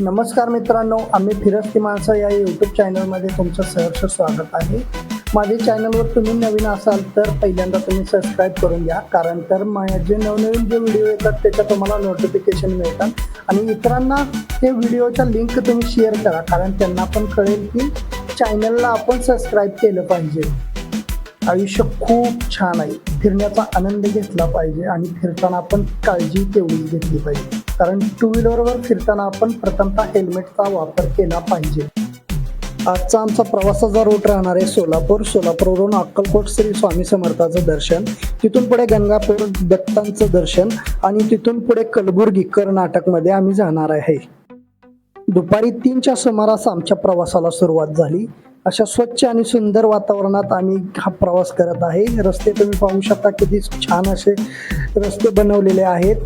नमस्कार मित्रांनो आम्ही फिरस्ती माणसं या यूट्यूब चॅनलमध्ये तुमचं सहर्ष स्वागत आहे. माझे चॅनलवर तुम्ही नवीन असाल तर पहिल्यांदा तुम्ही सबस्क्राईब करून घ्या कारण तर माझे नवनवीन जे व्हिडिओ येतात त्याच्या तुम्हाला नोटिफिकेशन मिळतात. आणि इतरांना ते व्हिडिओच्या लिंक तुम्ही शेअर करा कारण त्यांना पण कळेल की चॅनलला आपण सबस्क्राईब केलं पाहिजे. आयुष्य खूप छान आहे. फिरण्याचा आनंद घेतला पाहिजे आणि फिरताना आपण काळजी तेवढीच घेतली पाहिजे. कारण टू व्हीलरवर फिरताना आपण प्रथमतः हेल्मेटचा वापर केला पाहिजे. आजचा आमचा प्रवासाचा रूट राहणार आहे सोलापूर. सोलापूरवरून अक्कलकोट श्री स्वामी समर्थाचं दर्शन तिथून पुढे गंगापूर दत्तांचं दर्शन आणि तिथून पुढे कलबुर्गी कर्नाटकमध्ये आम्ही जाणार आहे. दुपारी तीनच्या सुमारास आमच्या प्रवासाला सुरुवात झाली. अशा स्वच्छ आणि सुंदर वातावरणात आम्ही हा प्रवास करत आहे. रस्ते तुम्ही पाहू शकता किती छान असे रस्ते बनवलेले आहेत.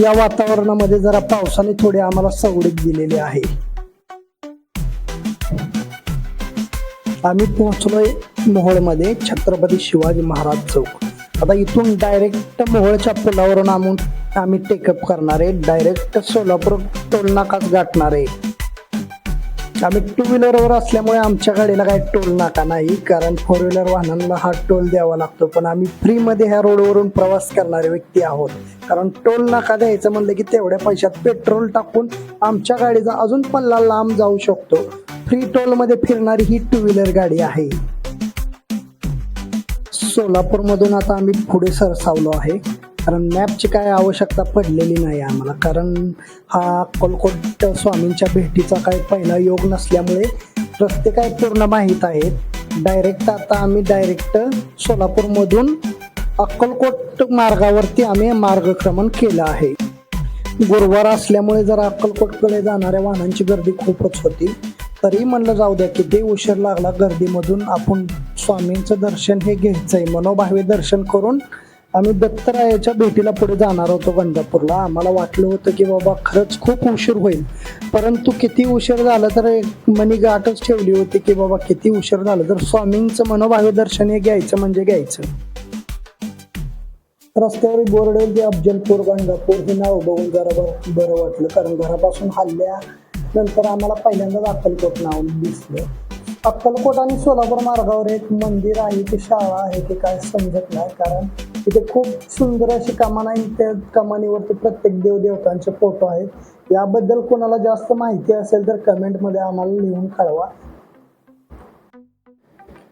या वातावरणामध्ये जरा पावसाने थोडे आम्हाला सवडीत दिलेले आहे. आम्ही पोहोचलोय मोहोळमध्ये छत्रपती शिवाजी महाराज चौक. आता इथून डायरेक्ट मोहोळच्या पुलावरून आम्ही आम्ही टेकअप करणार आहे. डायरेक्ट सोलापूर टोलनाकाच गाठणार आहे. आम्ही टू व्हीलरवर असल्यामुळे आमच्या गाडीला काही टोल नाका नाही कारण फोर व्हीलर वाहनांना हा टोल द्यावा लागतो. पण आम्ही फ्रीमध्ये ह्या रोडवरून प्रवास करणारे व्यक्ती आहोत. कारण टोल नाका द्यायचं म्हणलं की तेवढ्या पैशात पेट्रोल टाकून आमच्या गाडीचा अजून पल्ला लांब जाऊ शकतो. फ्री टोलमध्ये फिरणारी ही टू व्हीलर गाडी आहे. सोलापूरमधून आता आम्ही पुढे सरसावलो आहे. कारण मॅपची काय आवश्यकता पडलेली नाही आम्हाला. कारण हा अक्कलकोट स्वामींच्या भेटीचा काही पहिला योग नसल्यामुळे रस्ते काय पूर्ण माहीत आहेत. डायरेक्ट आता आम्ही डायरेक्ट सोलापूरमधून अक्कलकोट मार्गावरती आम्ही मार्गक्रमण केलं आहे. गुरुवार असल्यामुळे जर अक्कलकोटकडे जाणाऱ्या वाहनांची गर्दी खूपच होती. तरी म्हणलं जाऊ द्या किती उशीर लागला गर्दीमधून आपण स्वामींचं दर्शन हे घ्यायचंय. मनोभावे दर्शन करून आम्ही दत्तरायाच्या भेटीला पुढे जाणार होतो गंगापूरला आम्हाला वाटलं होतं की बाबा खरंच खूप उशीर होईल. परंतु किती उशीर झालं तर एक मनी गाठच ठेवली होती की बाबा किती उशीर झालं तर स्वामींचं मनोभावे दर्शन हे घ्यायचं म्हणजे घ्यायचं. रस्त्यावर बोर्ड अफजलपूर गंगापूर हे नाव बघून जरा बरं वाटलं. कारण घरापासून हल्ल्या नंतर आम्हाला पहिल्यांदाच अक्कलकोट नाव दिसलं. अक्कलकोट आणि सोलापूर मार्गावर एक मंदिर आहे की शाळा आहे की काय समजत नाही. कारण तिथे खूप सुंदर अशी कमान आहे. त्या कमानीवरती प्रत्येक देवदेवतांचे फोटो आहेत. याबद्दल कोणाला जास्त माहिती असेल तर कमेंटमध्ये आम्हाला लिहून कळवा.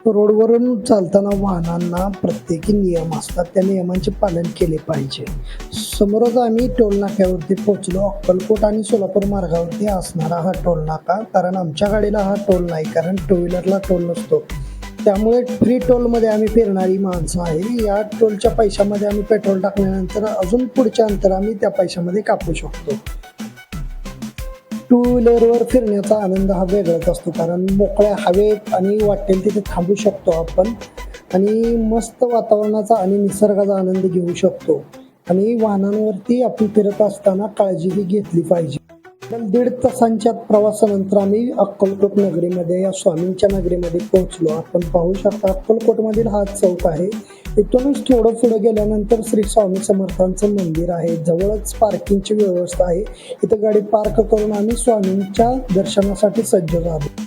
रोडवरून चालताना वाहनांना प्रत्येकी नियम असतात. त्या नियमांचे पालन केले पाहिजे. समोरच आम्ही टोलनाक्यावरती पोचलो पोहोचलो. अक्कलकोट आणि सोलापूर मार्गावरती असणारा हा टोलनाका कारण आमच्या गाडीला हा टोल नाही कारण टू व्हीलरला टोल नसतो. त्यामुळे फ्री टोलमध्ये आम्ही फिरणारी माणसं आहे. या टोलच्या पैशामध्ये आम्ही पेट्रोल टाकल्यानंतर अजून पुढच्या अंतर आम्ही त्या पैशामध्ये कापू शकतो. टू व्हीलरवर फिरण्याचा आनंद हा वेगळाच असतो. कारण मोकळ्या हवेत आणि वाटेल तिथे थांबू शकतो आपण. आणि मस्त वातावरणाचा आणि निसर्गाचा आनंद घेऊ शकतो. आणि वाहनांवरती आपण फिरत असताना काळजीही घेतली पाहिजे. पण दीड तासांच्या प्रवासानंतर आम्ही अक्कलकोट नगरीमध्ये या स्वामींच्या नगरीमध्ये पोहोचलो. आपण पाहू शकता अक्कलकोटमधील हा चौक आहे. इथूनच थोडं पुढे गेल्यानंतर श्री स्वामी समर्थांचं मंदिर आहे. जवळच पार्किंगची व्यवस्था आहे. इथं गाडी पार्क करून आम्ही स्वामींच्या दर्शनासाठी सज्ज झालो.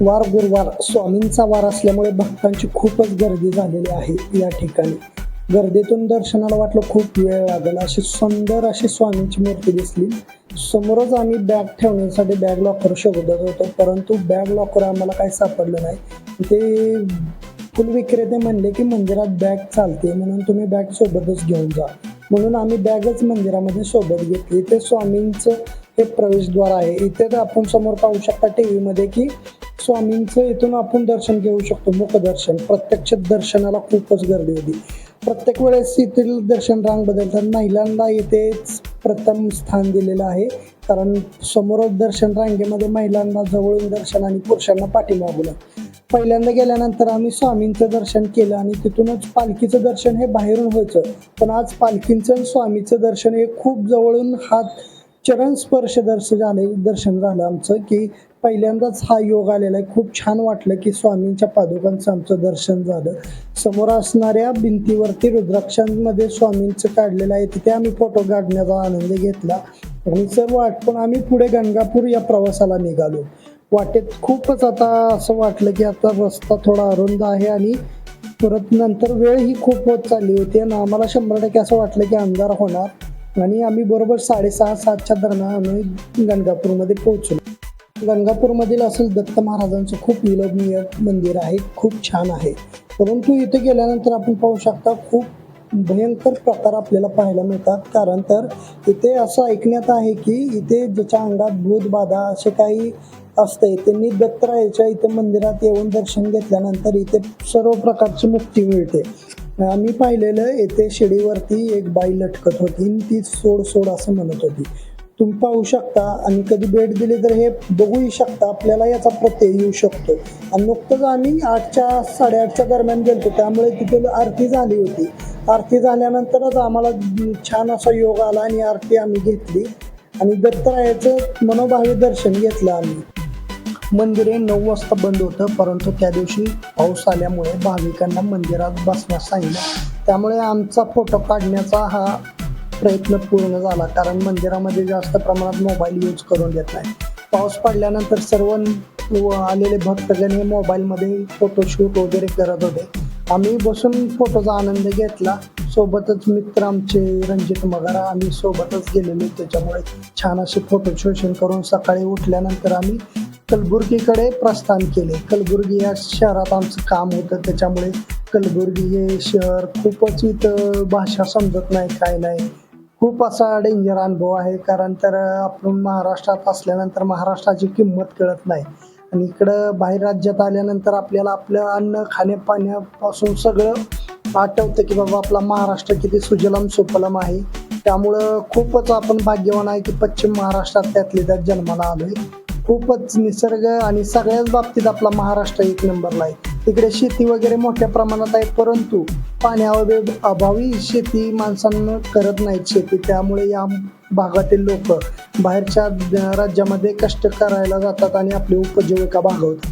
वार गुरुवार स्वामींचा वार असल्यामुळे भक्तांची खूपच गर्दी झालेली आहे या ठिकाणी. गर्दीतून दर्शनाला वाटलं खूप वेळ लागेल. अशी सुंदर अशी स्वामींची मूर्ती दिसली. समोरच आम्ही बॅग ठेवण्यासाठी बॅग लॉकर शोधत होतो. परंतु बॅग लॉकर आम्हाला काही सापडलं नाही. ते फुल विक्रेते म्हणले की मंदिरात बॅग चालते. म्हणून तुम्ही बॅग सोबतच घेऊन जा. म्हणून आम्ही बॅगच मंदिरामध्ये सोबत घेतली. ते स्वामींचं हे प्रवेशद्वार आहे. इथे तर आपण समोर पाहू शकता टी व्हीमध्ये की स्वामींचं इथून आपण दर्शन घेऊ शकतो मुखदर्शन प्रत्यक्ष दर्शनाला खूपच गर्दी होती. प्रत्येक वेळेस येथील दर्शन रांग बदलतात महिलांना येथेच प्रथम स्थान दिलेलं आहे. कारण समोरच दर्शन रांगेमध्ये महिलांना जवळून दर्शन आणि पुरुषांना पाठीमागून पहिल्यांदा गेल्यानंतर आम्ही स्वामींचं दर्शन केलं आणि तिथूनच पालखीचं दर्शन हे बाहेरून व्हायचं. पण आज पालखींचं आणि स्वामीचं दर्शन हे खूप जवळून हात चरण स्पर्श दर्श झाले दर्शन झालं आमचं की पहिल्यांदाच हा योग आलेला आहे. खूप छान वाटलं की स्वामींच्या पादुकांचं आमचं दर्शन झालं. समोर असणाऱ्या भिंतीवरती रुद्राक्षांमध्ये स्वामींचं काढलेलं आहे. तिथे आम्ही फोटो काढण्याचा आनंद घेतला. आणि सर्व आठवण आम्ही पुढे गंगापूर या प्रवासाला निघालो. वाटेत खूपच आता असं वाटलं की आता रस्ता थोडा अरुंद आहे आणि परत नंतर वेळ ही खूप होत चालली होती. आणि आम्हाला शंभर टक्के असं वाटलं की अंधार होणार. आणि आम्ही बरोबर साडेसहा सातच्या दरम्यान आम्ही गंगापूरमध्ये पोहोचलो. गंगापूरमधील असेल दत्त महाराजांचं खूप विलोभनीय मंदिर आहे खूप छान आहे. परंतु इथे गेल्यानंतर आपण पाहू शकता खूप भयंकर प्रकार आपल्याला पाहायला मिळतात. कारण तर इथे असं ऐकण्यात आहे की इथे ज्याच्या अंगात भूतबाधा असे काही असते त्यांनी दत्तरायाच्या इथे मंदिरात येऊन दर्शन घेतल्यानंतर इथे सर्व प्रकारची मुक्ती मिळते. आम्ही पाहिलेलं येथे शिडीवरती एक बाई लटकत होती आणि ती सोड सोड असं म्हणत होती. तुम्ही पाहू शकता आणि कधी भेट दिली तर हे बघूही शकता आपल्याला याचा प्रत्यय येऊ शकतो. आणि नुकतंच आम्ही आठच्या साडेआठच्या दरम्यान गेलतो त्यामुळे तिथे आरती झाली होती. आरती झाल्यानंतरच आम्हाला छान असा योग आला आणि आरती आम्ही घेतली. आणि दत्तरायाचं मनोभावी दर्शन घेतलं आम्ही. मंदिर हे नऊ वाजता बंद होतं परंतु त्या दिवशी पाऊस आल्यामुळे भाविकांना मंदिरात बसण्यास सांगितलं. त्यामुळे आमचा फोटो काढण्याचा हा प्रयत्न पूर्ण झाला कारण मंदिरामध्ये जास्त प्रमाणात मोबाईल यूज करून देत नाही. पाऊस पडल्यानंतर सर्व व आलेले भक्तजण हे मोबाईलमध्ये फोटोशूट वगैरे करत होते. आम्ही बसून फोटोचा आनंद घेतला. सोबतच मित्र आमचे रणजित मगारा आम्ही सोबतच गेलेलो. त्याच्यामुळे छान असे फोटो शोषण करून सकाळी उठल्यानंतर आम्ही कलबुर्गीकडे प्रस्थान केले. कलबुर्गी या शहरात आमचं काम होतं. त्याच्यामुळे कलबुर्गी हे शहर खूपच इथं भाषा समजत नाही काय नाही. खूप असा डेंजर अनुभव आहे. कारण तर आपण महाराष्ट्रात असल्यानंतर महाराष्ट्राची किंमत कळत नाही. आणि इकडं बाहेर राज्यात आल्यानंतर आपल्याला आपलं अन्न खाण्यापाण्यापासून सगळं आठवतं की बाबा आपला महाराष्ट्र किती सुजलम सुफलम आहे. त्यामुळं खूपच आपण भाग्यवान आहे की पश्चिम महाराष्ट्रात त्यातले त्यात जन्माला आलो आहे खूपच निसर्ग आणि सगळ्याच बाबतीत आपला महाराष्ट्र एक नंबरला आहे. तिकडे शेती वगैरे मोठ्या प्रमाणात आहे परंतु पाण्याअभावी अभावी शेती माणसांना करत नाहीत शेती. त्यामुळे या भागातील लोक बाहेरच्या राज्यामध्ये कष्ट करायला जातात आणि आपली उपजीविका भागवतात.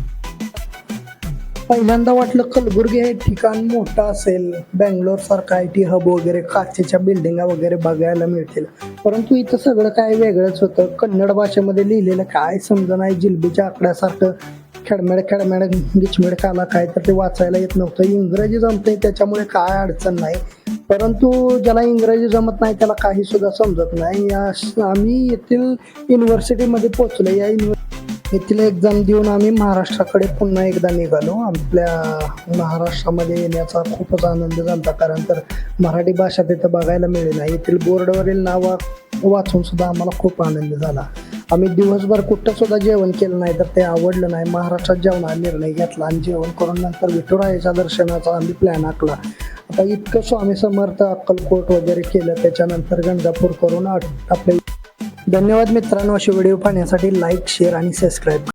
पहिल्यांदा वाटलं कलबुर्गी हे ठिकाण मोठं असेल. बँगलोर सारखं आय टी हब वगैरे काचेच्या बिल्डिंगा वगैरे बघायला मिळतील. परंतु इथं सगळं काय वेगळंच होतं. कन्नड भाषेमध्ये लिहिलेलं काय समजा नाही जिलबीच्या आकड्यासारखं खेडमेड खेडमेड गिचमेड काला काय तर ते वाचायला येत नव्हतं. इंग्रजी जमते त्याच्यामुळे काय अडचण नाही. परंतु ज्याला इंग्रजी जमत नाही त्याला काही सुद्धा समजत नाही. आम्ही येथील युनिव्हर्सिटीमध्ये पोहोचलो या युनिव्हर्सिटी येथील एक्झाम देऊन आम्ही महाराष्ट्राकडे पुन्हा एकदा निघालो. आपल्या महाराष्ट्रामध्ये येण्याचा खूपच आनंद झाला कारण तर मराठी भाषा तिथं बघायला मिळेल नाही. येथील बोर्डवरील नावा वाचून सुद्धा आम्हाला खूप आनंद झाला. आम्ही दिवसभर कुठं सुद्धा जेवण केलं नाही तर ते आवडलं नाही. महाराष्ट्रात जेवणाचा निर्णय घेतला आणि जेवण करून नंतर विठुरायाच्या दर्शनाचा आम्ही प्लॅन आखला. आता इतकं स्वामी समर्थ अक्कलकोट वगैरे केलं त्याच्यानंतर गंगापूर करून आपले धन्यवाद मित्रांनो असे व्हिडिओ पाहण्यासाठी लाईक शेअर आणि सबस्क्राईब